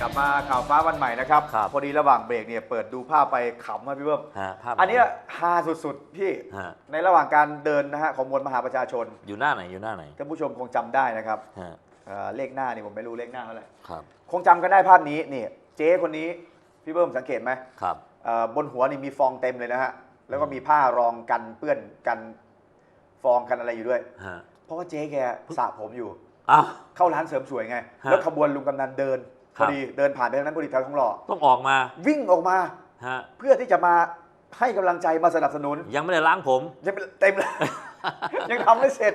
กลับมาข่าวฟ้าวันใหม่นะครับ ครับ พอดีระหว่างเบรกเนี่ยเปิดดูภาพไปขำครับพี่เบิ้มฮะภาพอันเนี้ยฮาสุดๆพี่ ฮะในระหว่างการเดินนะฮะของมวลมหาประชาชนอยู่หน้าไหนอยู่หน้าไหนท่านผู้ชมคงจำได้นะครับฮะเอ่อเลขหน้านี่ผมไม่รู้เลขหน้าเท่าไหร่ครับคงจำกันได้ภาพนี้นี่เจ๊คนนี้พี่เบิ้มสังเกตไหมครับเอ่อบนหัวนี่มีฟองเต็มเลยนะฮะแล้วก็มีผ้ารองกันเปื้อนกันฟองกันอะไรอยู่ด้วย ฮะเพราะว่าเจ๊แกสระผมอยู่ อ้าว เข้าร้านเสริมสวยไง ฮะ แล้วขบวนลุงกำนันเดินค พรัอบดีเดินผ่านไปทางนั้นพอดีแถวทองหล่อต้องออกมา วิ่งออกมาฮะเพื่อที่จะมาให้กำลังใจมาสนับสนุน ยังไม่ได้ล้างผม ยังไม่เต็มเลยยังทำไม่เสร็จ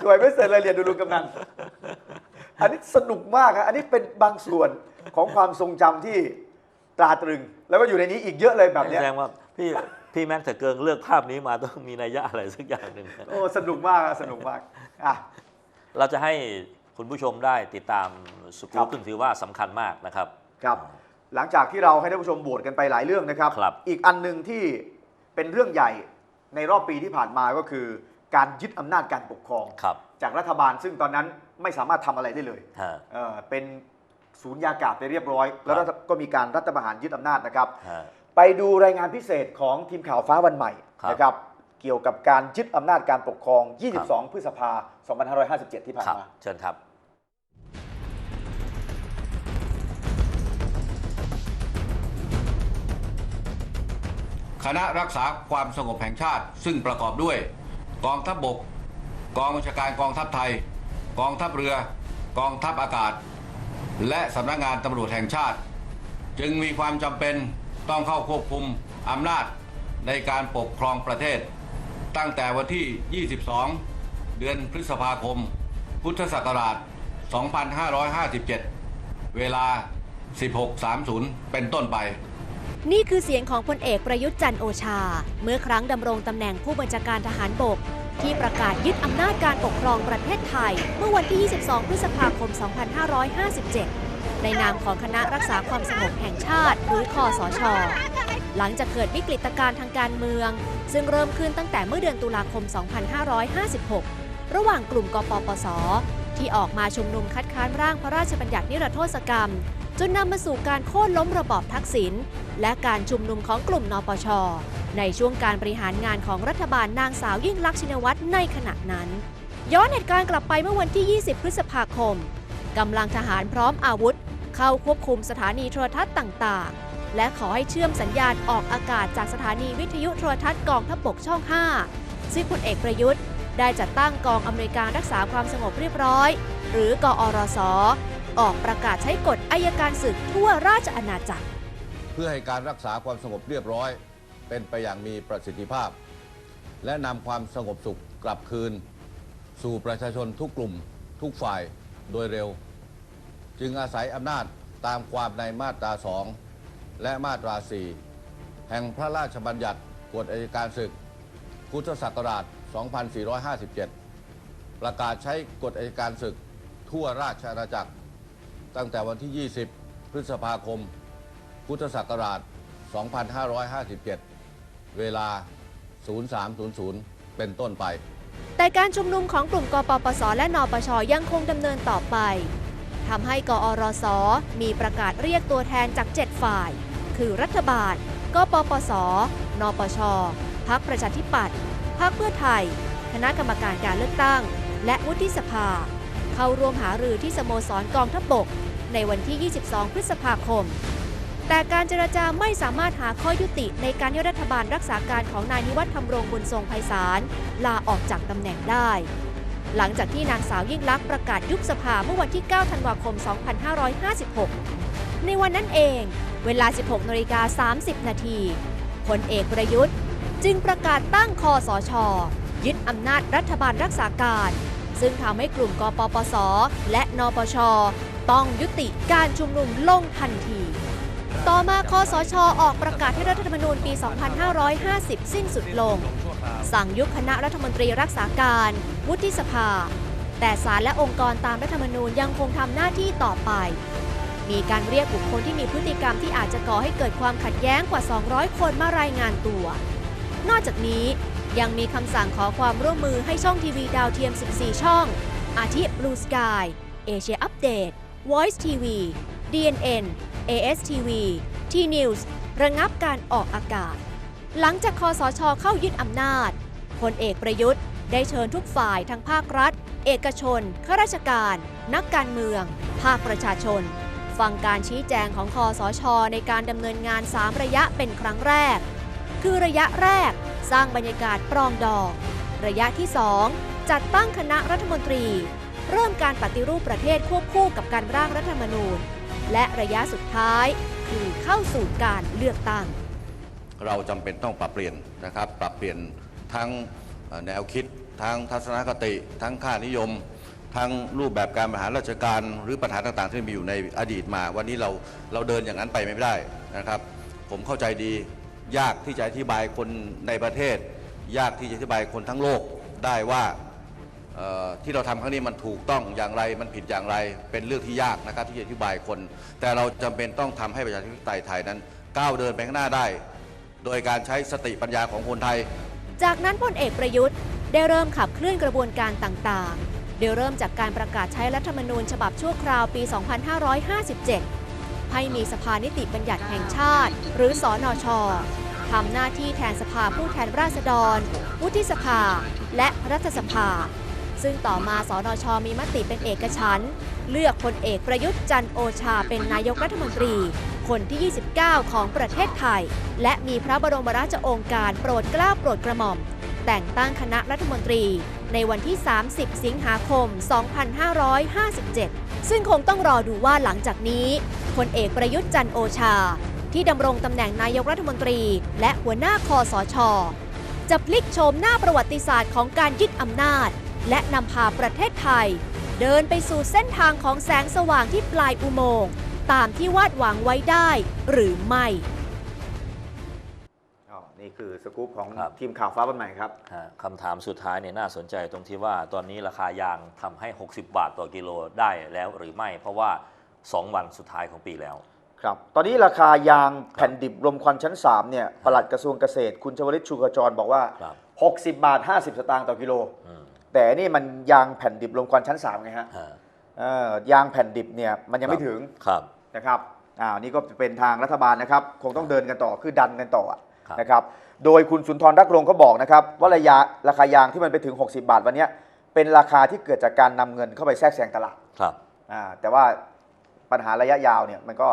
สวยไม่เสร็จเลยเรียนดูลุงกำนันอันนี้สนุกมากครับอันนี้เป็นบางส่วนของความทรงจำที่ตราตรึง แล้วก็อยู่ในนี้อีกเยอะเลยแบบเนี้ยแสดงว่าพี่พี่แม็กซ์แต่เกิงเลือกภาพนี้มาต้องมีนัยยะอะไรสักอย่างหนึ่งโอ้สนุกมากอะสนุกมากอะเราจะให้ คุณผู้ชมได้ติดตามสกูครั๊ปบซึ่งถือว่าสำคัญมากนะครับ ครับ หลังจากที่เราให้ท่านผู้ชมโหวตกันไปหลายเรื่องนะครับ ครับ อีกอันหนึ่งที่เป็นเรื่องใหญ่ในรอบปีที่ผ่านมาก็คือ การยึดอำนาจการปกครอง ครับจากรัฐบาลซึ่งตอนนั้นไม่สามารถทำอะไรได้เลยฮะ เอ่อเป็นศูนย์ยากาศไปเรียบร้อย แล้วครับก็มีการรัฐประหารยึดอำนาจนะครับ ฮะ ไปดูรายงานพิเศษของทีมข่าวฟ้าวันใหม่ครับ นะครับ เกี่ยวกับการยึดอำนาจการปกครองครับ22 พฤษภา 2557 ที่ผ่านครับมา เชิญครับคณะรักษาความสงบแห่งชาติ ซึ่งประกอบด้วย กองทัพบบก กองบัญชาการกองทัพไทย กองทัพเรือ กองทัพอากาศ และสำนักงานตำรวจแห่งชาติ จึงมีความจำเป็นต้องเข้าควบคุมอำนาจในการปกครองประเทศ ตั้งแต่วันที่ 22 เดือนพฤษภาคม พุทธศักราช 2557 เวลา 16.30 เป็นต้นไป นี่คือเสียงของพลเอกประยุทธ์จันทร์โอชา เมื่อครั้งดำรงตำแหน่งผู้บัญชาการทหารบก ที่ประกาศยึดอำนาจการปกครองประเทศไทย เมื่อวันที่ 22 พฤษภาคม 2557 ในนามของคณะรักษาความสงบแห่งชาติหรือคอสช หลังจากเกิดวิกฤตการณ์ทางการเมือง ซึ่งเริ่มขึ้นตั้งแต่เมื่อเดือนตุลาคม 2556 ระหว่างกลุ่มกปปส ที่ออกมาชุมนุมคัดค้านร่างพระราชบัญญัตินิรโทษกรรม จนนำมาสู่การโค่นล้มระบอบทักษิณและการชุมนุมของกลุ่มนปช ในช่วงการบริหารงานของรัฐบาลนางสาวยิ่งลักษณ์ชินวัตรในขณะนั้น ย้อนเหตุการณ์กลับไปเมื่อวันที่ 20 พฤษภาคมกำลังทหารพร้อมอาวุธ เข้าควบคุมสถานีโทรทัศน์ต่างๆ และขอให้เชื่อมสัญญาณออกอากาศจากสถานีวิทยุโทรทัศน์กองทัพบกช่อง 5 ซึ่งพลเอกประยุทธ์ ได้จัดตั้งกองอำนวยการรักษาความสงบเรียบร้อย หรือกอรสออกประกาศใช้กฎอายการศึกทั่วราชอาณาจักร เพื่อให้การรักษาความสงบเรียบร้อย เป็นไปอย่างมีประสิทธิภาพ และนำความสงบสุขกลับคืน สู่ประชาชนทุกกลุ่มทุกฝ่ายโดยเร็ว จึงอาศัยอำนาจตามความในมาตรา 2 และมาตรา 4 แห่งพระราชบัญญัติกฎอัยการศึก พุทธศักราช 2457 ประกาศใช้กฎอัยการศึกทั่วราชอาณาจักร ตั้งแต่วันที่ 20 พฤษภาคม พุทธศักราช 2557 เวลา 0300 เป็นต้นไป แต่การชุมนุมของกลุ่มกปปส และนปชยังคงดำเนินต่อไป ทำให้กอรสมีประกาศเรียกตัวแทนจาก 7 ฝ่าย คือรัฐบาล กปปส นปช พักประชาธิปัตย์พักเพื่อไทย คณะกรรมการการเลือกตั้ง และวุฒิสภา เข้าร่วมหารือที่สโมสรกองทัพบก ในวันที่ 22 พฤษภาคม แต่การเจรจาไม่สามารถหาข้อยุติในการที่รัฐบาลรักษาการของนายนิวัฒน์ธรรมรงบุญทรงไพศาลลาออกจากตำแหน่งได้ หลังจากที่นางสาวยิ่งลักษณ์ประกาศยุบสภาเมื่อวันที่ 9 ธันวาคม 2556 ในวันนั้นเอง เวลา 16นาฬิกา30 นาทีพลเอกประยุทธ์ จึงประกาศตั้งคอสช ยึดอำนาจรัฐบาลรักษาการ ซึ่งทำให้กลุ่มกปปส และนปช ต้องยุติการชุมนุมลงทันที ต่อมาคอสช ออกประกาศให้รัฐธรรมนูญปี 2550 สิ้นสุดลง สั่งยุบคณะรัฐมนตรีรักษาการ วุฒิสภา แต่ศาลและองค์กรตามรัฐธรรมนูญยังคงทำหน้าที่ต่อไป มีการเรียกบุคคลที่มีพฤติกรรมที่อาจจะก่อให้เกิดความขัดแย้งกว่า 200 คนมารายงานตัว นอกจากนี้ยังมีคำสั่งขอความร่วมมือให้ช่องทีวีดาวเทียม 14 ช่อง อาทิ Blue Sky Asia Update Voice TV DNN ASTV T News ระงับการออกอากาศ หลังจากคอสชเข้ายึดอำนาจพลเอกประยุทธ์ ได้เชิญทุกฝ่ายทั้งภาครัฐ เอกชน ข้าราชการ นักการเมือง ภาคประชาชน ฟังการชี้แจงของคอสช ในการดำเนินงาน 3 ระยะเป็นครั้งแรก คือระยะแรกสร้างบรรยากาศปรองดอง ระยะที่ 2 จัดตั้งคณะรัฐมนตรี เริ่มการปฏิรูปประเทศควบคู่กับการร่างรัฐธรรมนูญ และระยะสุดท้าย คือเข้าสู่การเลือกตั้ง เราจำเป็นต้องปรับเปลี่ยนนะครับ ปรับเปลี่ยนทั้ง แนวคิดทั้งทัศนคติ ทั้งค่านิยม ทั้งรูปแบบการบริหารราชการ หรือปัญหาต่างๆ ที่มีอยู่ในอดีตมา วันนี้เราเราเดินอย่างนั้นไปไม่ได้นะครับ ผมเข้าใจดียากที่จะอธิบายคนในประเทศ ยากที่จะอธิบายคนทั้งโลกได้ว่าที่เราทำครั้งนี้มันถูกต้องอย่างไรมันผิดอย่างไรเป็นเรื่องที่ยากนะครับที่จะอธิบายคน แต่เราจำเป็นต้องทำให้ประชาธิปไตยไทยนั้น ก้าวเดินไปข้างหน้าได้ โดยการใช้สติปัญญาของคนไทย จากนั้นพลเอกประยุทธ์ได้เริ่มขับเคลื่อนกระบวนการต่างๆ โดยเริ่มจากการประกาศใช้รัฐธรรมนูญฉบับชั่วคราวปี 2557 ให้มีสภานิติบัญญัติแห่งชาติ หรือสอนอชทำหน้าที่แทนสภาผู้แทนราษฎร วุฒิสภา และรัฐสภา ซึ่งต่อมาสอนอชมีมติเป็นเอกฉันท์เลือกพลเอกประยุทธ์จันโอชาเป็นนายกรัฐมนตรี คนที่ 29 ของประเทศไทย และมีพระบรมราชโองการโปรดเกล้าโปรดกระหม่อม แต่งตั้งคณะรัฐมนตรี ในวันที่ 30 สิงหาคม 2557 ซึ่งคงต้องรอดูว่าหลังจากนี้พลเอกประยุทธ์จันทร์โอชา ที่ดำรงตำแหน่งนายกรัฐมนตรี และหัวหน้าคอสชจะพลิกโฉมหน้าประวัติศาสตร์ของการยึดอำนาจ และนำพาประเทศไทย เดินไปสู่เส้นทางของแสงสว่างที่ปลายอุโมงค์ ตามที่วาดหวังไว้ได้หรือไม่อ๋อนี่คือสกู๊ปของครับ ทีมข่าวฟ้าวันใหม่ครับ ฮะคำถามสุดท้ายเนี่ยน่าสนใจตรงที่ว่าตอนนี้ราคายางทำให้ 60 บาทต่อกิโลได้แล้วหรือไม่ เพราะว่า 2 วันสุดท้ายของปีแล้ว ครับ ตอนนี้ราคายางแผ่นดิบรมควันชั้น 3 เนี่ยปลัดกระทรวงเกษตร คุณชวลิตชูกระจรบอกว่า ครับ 60 บาท 50 สตางค์ต่อกิโล อืมแต่นี่มันยางแผ่นดิบรมควันชั้น 3 ไงฮะฮะเอ่อยางแผ่นดิบเนี่ยมันยังไม่ถึง ครับ นะครับอ่านี่ก็เป็นทางรัฐบาลนะครับ คงต้องเดินกันต่อคือดันกันต่ออะครับนะครับ โดยคุณสุนทรรักลงเขาบอกนะครับว่าระยะราคายางที่มันไปถึง 60 บาทวันเนี้ยเป็นราคาที่เกิดจากการนำเงินเข้าไปแทรกแซงตลาดครับ อ่าแต่ว่าปัญหาระยะยาวเนี่ยมันก็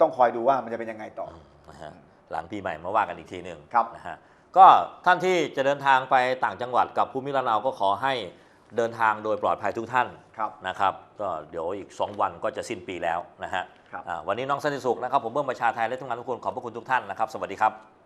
ต้องคอยดูว่ามันจะเป็นยังไงต่อ นะฮะหลังปีใหม่มาว่ากันอีกทีหนึ่งครับ นะฮะก็ท่านที่จะเดินทางไปต่างจังหวัดกับภูมิลำเนาก็ขอให้ เดินทางโดยปลอดภัยทุกท่านครับนะครับ ก็เดี๋ยวอีก 2 วันก็จะสิ้นปีแล้วนะฮะครับอ่าวันนี้น้องสันติสุขนะครับ ผมเบิ้มประชาไทยและทุกงานทุกคนขอบพระคุณทุกท่านนะครับ สวัสดีครับ